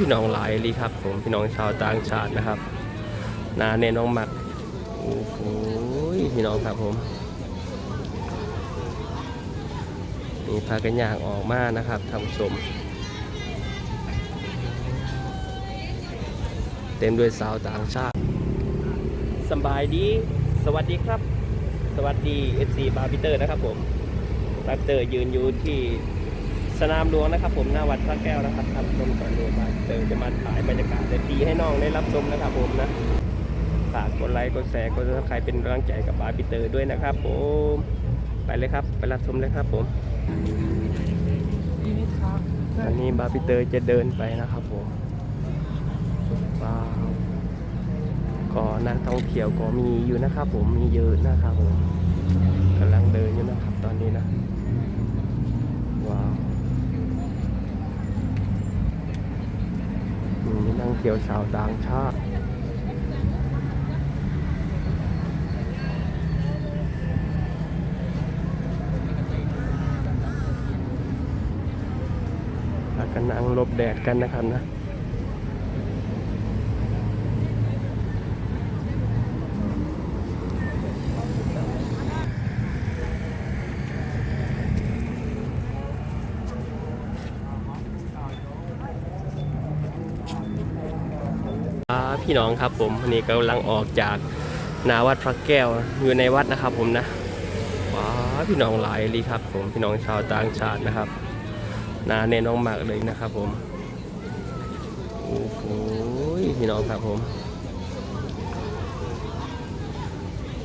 พี่น้องหลายลีครับ ผมพี่น้องชาวต่างชาตินะครับนาเนน้องหมักโอ้โหพี่น้องครับผมนี่พากันอย่างออกมานะครับท่านผู้ชม เต็มด้วยสาวต่างชาติสบายดี สวัสดีครับ สวัสดี FC บาร์บิเตอร์นะครับผมบาร์บิเตอร์ยืนอยู่ที่ สนามหลวงนะครับ ผมหน้าวัดพระแก้วนะครับท่านชมก่อนดูบาเตอร์จะมาถ่ายบรรยากาศในปีให้น้องได้รับชมนะครับผมนะฝากกดไลค์กดแชร์กดซับสไครเป็นกำลังใจกับบาร์บิเตอร์ด้วยนะครับ ผมไปเลยครับไปรับชมเลยครับผมอันนี้บาร์บิเตอร์จะเดินไปนะครับผมว้าวก็นักท่องเที่ยวก็มีอยู่นะครับ ผมมีเยอะนะครับผมกำลังเดินอยู่นะครับตอนนี้นะว้าว มีนักท่องเที่ยวชาวต่างชาติพากันนั่งลบแดดกันนะครับนะ อ่า พี่น้องครับ ผมวันนี้กำลังออกจากนาวัดพระแก้วอยู่ในวัดนะครับ ผมนะว้าพี่น้องหลายลีครับ ผมพี่น้องชาวต่างชาตินะครับนาเนน้องมากเลยนะครับ ผมโอ้โหพี่น้องครับผม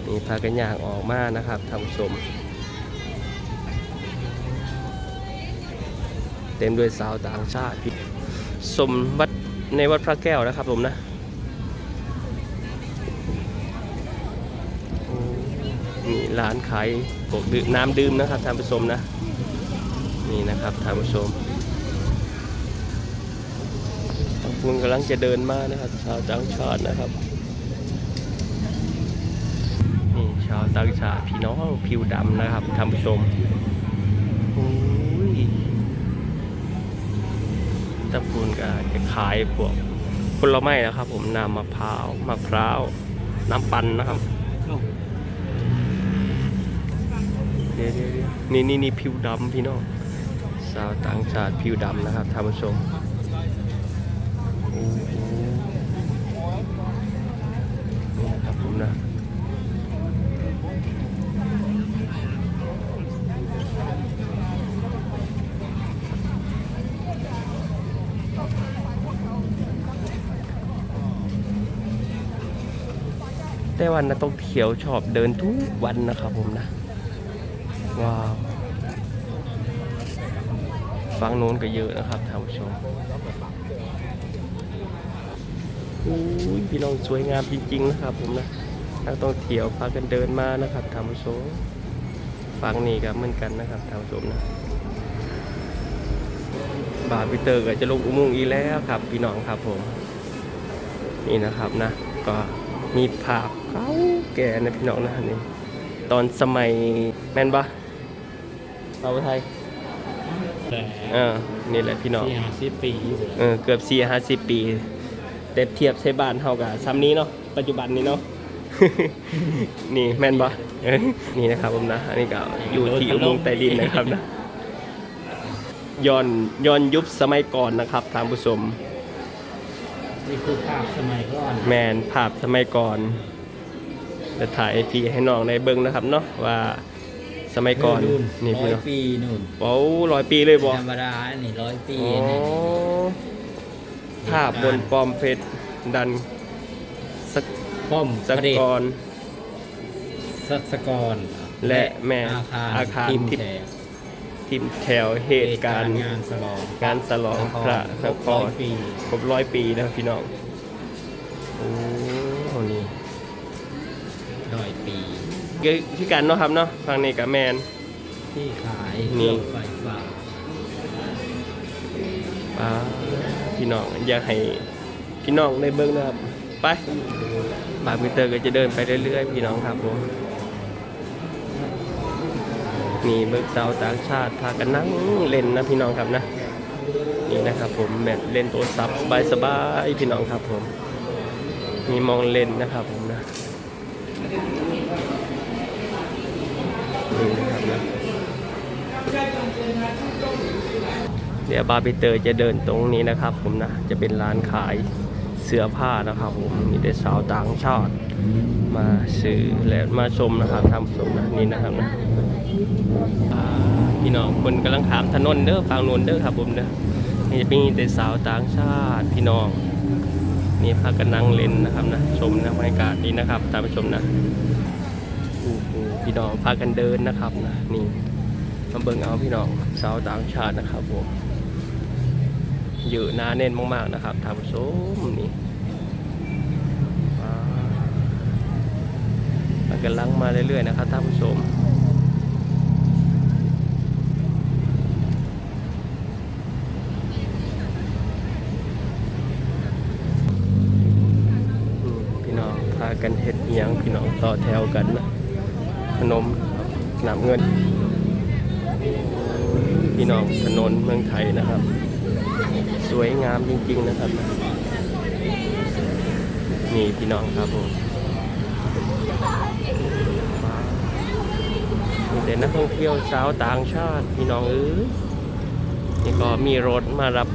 นี่พากันอยางออกมานะครับท่านผู้ชมเต็มด้วยสาวต่างชาติสมวัดในวัดพระแก้วนะครับผมนะ มีร้านขายพวกดื่มน้ำดื่มนะครับท่านผู้ชมนะ นี่นะครับท่านผู้ชมทางคุณกำลังจะเดินมานะครับ ชาวต่างชาตินะครับนี่ชาวต่างชาติพี่น้องผิวดำนะครับท่านผู้ชมโอ้ยตะปูนก็จะขายพวกผลไม้นะครับ ผมน้ำมะพร้าวมะพร้าวน้ำปั่นนะครับ ดี๋ยวเดี๋ยวนี่นี่นี่ผิวดำพี่น้องสาวต่างชาติผิวดำนะครับท่านผู้ชมโอ้โหนี่นะครับผมนะแต่วันนักท่องเที่ยวชอบเดินทุกวันนะครับผมนะ ว้าวฝั่งโน้นก็เยอะนะครับท่านผู้ชมอุ้ยพี่น้องสวยงามจริงๆนะครับ ผมนะนักท่องเที่ยวพากันเดินมานะครับท่านผู้ชมฝั่งนี้ก็เหมือนกันนะครับท่านผู้ชมนะบาบิเตอร์ก็จะลงอุโมงค์อีกแล้วครับพี่น้องครับผม นี่นะครับนะ ก็มีภาพเก่าแก่นะพี่น้องนะนี่ตอนสมัยแมนปะ เราไทยแต่เออนี่แหละพี่น้องที่หาสิบปีอยู่เออเกือบสี่ห้าสิบปีแต่เทียบใช้บ้านเท่ากับซ้ำนี้เนาะปัจจุบันนี้เนาะนี่แม่นปะเออนี่นะครับผมนะอันนี้ก็อยู่ที่อุโมงค์ใต้ดินนะครับนะย้อนย้อนยุคสมัยก่อนนะครับท่านผู้ชมนี่คือภาพสมัยก่อนแมนภาพสมัยก่อนจะถ่ายพี่ให้น้องในเบิ้งนะครับเนาะว่า สมัยก่อนนี่ร้อพี่ยน้องปีนู่นโอ้ร้อยปีเลยบอธรรมดานี่ร้อยปีอ๋อนี่ภาพบนปลอมเพชรดันสกป้อมสประเดชกร สัสกรและแม่อาคารอาคารทิมทิพแถทีมแถวเหตุการณ์ งานสลองงานสลองพระนครบคร้อรยปี ครบร้อยปีแล้วพี่น้องโอ้ คือคือกันเนาะครับเนาะฟังนี่กับแมน ที่ขายนี่ เครื่องไฟฟ้าป้าพี่น้องอยากให้พี่น้องได้เบิ้งนะครับ ไปบาร์บิเตอร์ก็จะเดินไปเรื่อยๆ พี่น้องครับผมนี่เบิกสาวต่างชาติพากันนั่งเล่นนะพี่น้องครับนะนี่นะครับผมแบบเล่นโทรศัพท์สบายๆพี่น้องครับผม มีมองเล่นนะครับผมนะ นี่นะครับนะเดี๋ยวบาร์บิเตอร์จะเดินตรงนี้นะครับ ผมนะจะเป็นร้านขายเสื้อผ้านะครับผมมีแต่สาวต่างชาติมาซื้อและมาชมนะครับทำชมนะนี่นะครับนะพี่น้องคนกำลังขามถนนเด้อฟังนนเด้อครับผมเด้อนี่จะมีแต่สาวต่างชาติพี่น้องนี่พากันนั่งเล่นนะครับนะชมนะบรรยากาศดีนะครับตามไปชมนะ พี่น้องพากันเดินนะครับนะนี่มาเบิ่งเอาพี่น้องสาวต่างชาตินะครับผมเยอะหนาแน่นมากๆนะครับท่านผู้ชมนี่ว้มันกำลังมาเรื่อยๆนะครับท่านผู้ชมพี่น้องพากันเฮ็ดอิหยังพี่น้องต่อแถวกันนะ ขนมน้ำเงิน พี่น้องถนนเมืองไทยนะครับ สวยงามจริง ๆ นะครับ นี่พี่น้องครับผมมีแต่นักท่องเที่ยวสาวต่างชาติ พี่น้องเอ้ยนี่ก็มีรถมารับ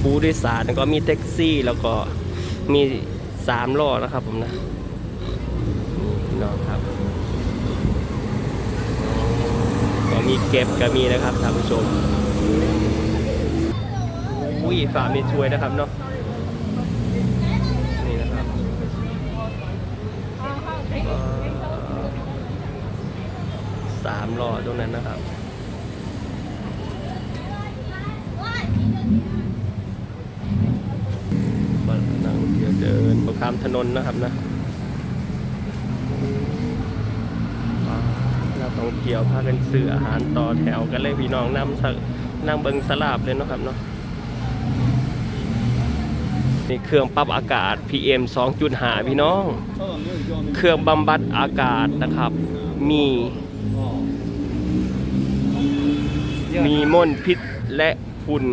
ผู้โดยสารแล้วก็มีแท็กซี่แล้วก็มีสามล้อนะครับผมนะนี่พี่น้องครับ ก็ มีเก็บก็มีนะครับท่านผู้ชมอุ้ยฝามีช่วยนะครับเนาะนี่นะครับสามล้อตรงนั้นนะครับมานั่งเที่ยวเดินประข้ามถนนนะครับนะว้าว เกี่ยวพากันซื้ออาหารต่อแถวกันเลยพี่น้องนั่งนั่งเบิงสลาบเลยเนาะครับเนาะนี่เครื่องปรับอากาศ PM 2.5 พี่น้อง เครื่องบำบัดอากาศนะครับ มี มีมลพิษและฝุ่น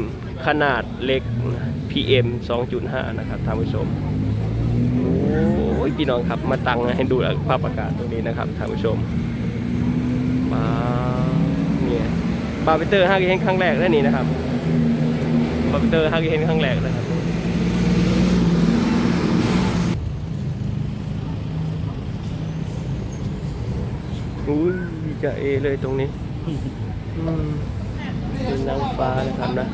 ขนาดเล็ก PM 2.5 นะครับท่านผู้ชม โอ้ยพี่น้องครับ มาตังให้ดูภาพอากาศตรงนี้นะครับท่านผู้ชม เนี่ยบาร์บิเตอร์ฮักเห็นครั้งแรกแล้วนี่นะครับบาร์บิเตอร์ฮักเห็นครั้งแรกนะครับอุ้ยจะเอเลยตรงนี้เป็นนางฟ้านะครับนะ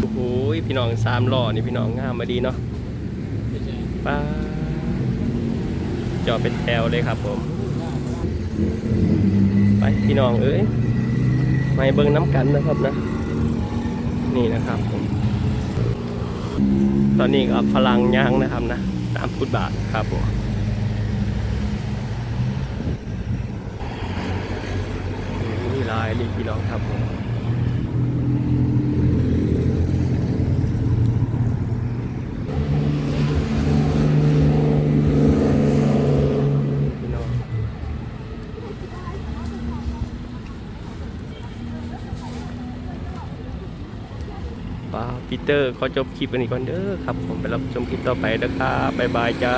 โอ้โหพี่น้องสามหล้อนี่พี่น้องงามมาดีเนาะป้า จอดเป็นแถวเลยครับผม ไปพี่น้องเอ้ยไมาให้เบิ้งน้ำกันนะครับนะ นี่นะครับผม ตอนนี้ก็พลังยางนะครับนะ ตามฟุตบาทครับผมนี่ลายนี่พี่น้องครับผม พี่น้องป้าปี เตอร์ขอจบคลิปกันนี้ก่อนเด้อครับ ผมไปรับชมคลิปต่อไปนะครับบ๊ายบายจ้า